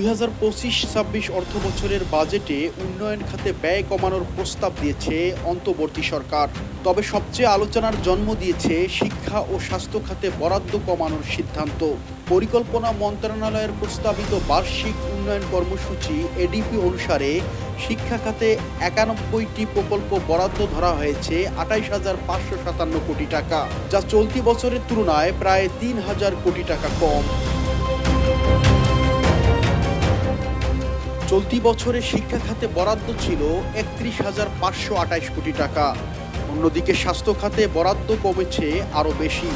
দুই হাজার ছাব্বিশ অর্থ বছরের বাজেটে উন্নয়ন খাতে ব্যয় কমানোর প্রস্তাব দিয়েছে অন্তর্বর্তী সরকার। তবে সবচেয়ে আলোচনার জন্ম দিয়েছে শিক্ষা ও স্বাস্থ্য খাতে বরাদ্দ কমানোর সিদ্ধান্ত। পরিকল্পনা মন্ত্রণালয়ের প্রস্তাবিত বার্ষিক উন্নয়ন কর্মসূচি এডিপি অনুসারে শিক্ষা খাতে একানব্বইটি প্রকল্প বরাদ্দ ধরা হয়েছে আঠাইশ হাজার পাঁচশো সাতান্ন কোটি টাকা, যা চলতি বছরের তুলনায় প্রায় তিন হাজার কোটি টাকা কম। চলতি বছরে শিক্ষা খাতে বরাদ্দ ছিল একত্রিশ হাজার পাঁচশো আঠাশ কোটি টাকা। অন্যদিকে স্বাস্থ্য খাতে বরাদ্দ কমেছে আরও বেশি,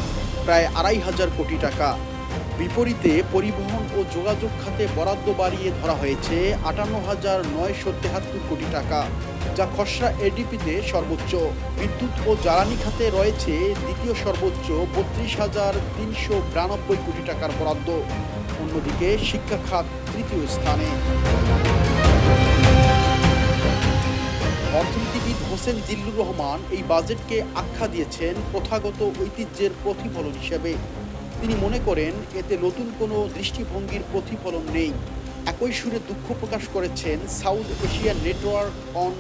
প্রায় আড়াই হাজার কোটি টাকা। বিপরীতে পরিবহন ও যোগাযোগ খাতে বরাদ্দ বাড়িয়ে ধরা হয়েছে আটান্ন হাজার নয়শো তেহাত্তর কোটি টাকা। যা খসড়া এডিপিতে সর্বোচ্চ। বিদ্যুৎ ও জ্বালানি খাতে রয়েছে দ্বিতীয় সর্বোচ্চ বত্রিশ হাজার তিনশো বিরানব্বই কোটি টাকার বরাদ্দ। অন্যদিকে শিক্ষা খাত তৃতীয় স্থানে। অর্থনীতিবিদ হোসেন জিল্লুর রহমান এই বাজেটকে আখ্যা দিয়েছেন প্রথাগত ঐতিহ্যের প্রতিফলন হিসেবে। তিনি মনে করেন, এতে নতুন কোনো দৃষ্টিভঙ্গির প্রতিফলন নেই। একই সুরে দুঃখ প্রকাশ করেছেন South Asian Network on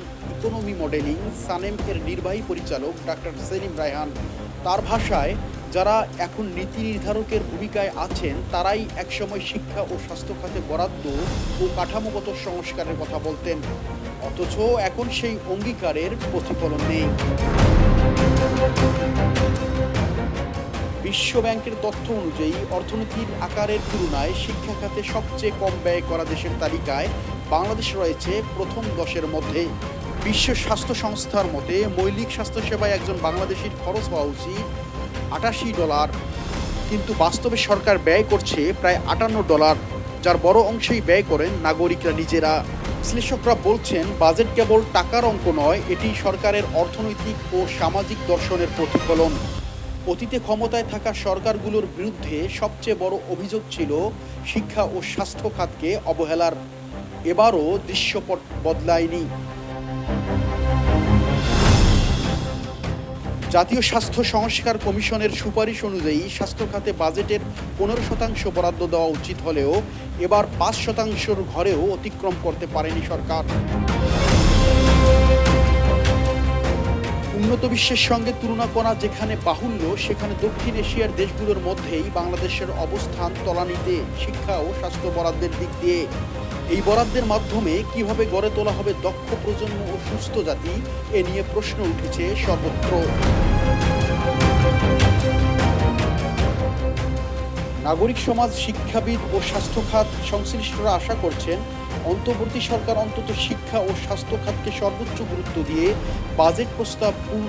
economy modelling SANEM এর নির্বাহী পরিচালক ডাক্তার সেলিম রায়হান। তার ভাষায়, যারা এখন নীতি নির্ধারকের ভূমিকায় আছেন, তারাই একসময় শিক্ষা ও স্বাস্থ্য খাতে বরাদ্দ ও কাঠামোগত সংস্কারের কথা বলতেন। অথচ এখন সেই অঙ্গীকারের প্রতিফলন নেই। বিশ্ব ব্যাংকের তথ্য অনুযায়ী, অর্থনীতির আকারের তুলনায় শিক্ষা খাতে সবচেয়ে কম ব্যয় করা দেশের তালিকায় বাংলাদেশ রয়েছে প্রথম দশের মধ্যে। বিশ্ব স্বাস্থ্য সংস্থার মতে, মৌলিক স্বাস্থ্যসেবায় একজন বাংলাদেশির খরচ হওয়া উচিত আটাশি ডলার। কিন্তু বাস্তবে সরকার ব্যয় করছে প্রায় আটান্ন ডলার, যার বড় অংশেই ব্যয় করেন নাগরিকরা নিজেরা। বিশ্লেষকরা বলছেন, বাজেট কেবল টাকার অঙ্ক নয়, এটি সরকারের অর্থনৈতিক ও সামাজিক দর্শনের প্রতিফলন। অতীতে ক্ষমতায় থাকা সরকারগুলোর বিরুদ্ধে সবচেয়ে বড় অভিযোগ ছিল শিক্ষা ও স্বাস্থ্য খাতকে অবহেলার। এবারও দৃশ্যপট বদলায়নি। জাতীয় স্বাস্থ্য সংস্কার কমিশনের সুপারিশ অনুযায়ী স্বাস্থ্য খাতে বাজেটের পনেরো শতাংশ বরাদ্দ দেওয়া উচিত হলেও এবার পাঁচ শতাংশের ঘরেও অতিক্রম করতে পারেনি সরকার। উন্নত বিশ্বের সঙ্গে তুলনা করা যেখানে বাহুল্য, সেখানে দক্ষিণ এশিয়ার দেশগুলোর মধ্যেই বাংলাদেশের অবস্থান তলানিতে, শিক্ষা ও স্বাস্থ্য বরাদ্দের দিক দিয়ে। এই বরাদ্দের মাধ্যমে কীভাবে গড়ে তোলা হবে দক্ষ প্রজন্ম ও সুস্থ জাতি, এ নিয়ে প্রশ্ন উঠেছে সর্বত্র। নাগরিক সমাজ, শিক্ষাবিদ ও স্বাস্থ্য খাত সংশ্লিষ্টরা আশা করছেন, অন্তর্বর্তী সরকার অন্তত শিক্ষা ও স্বাস্থ্য খাতকে সর্বোচ্চ গুরুত্ব দিয়ে বাজেট প্রস্তাব পূর্ণ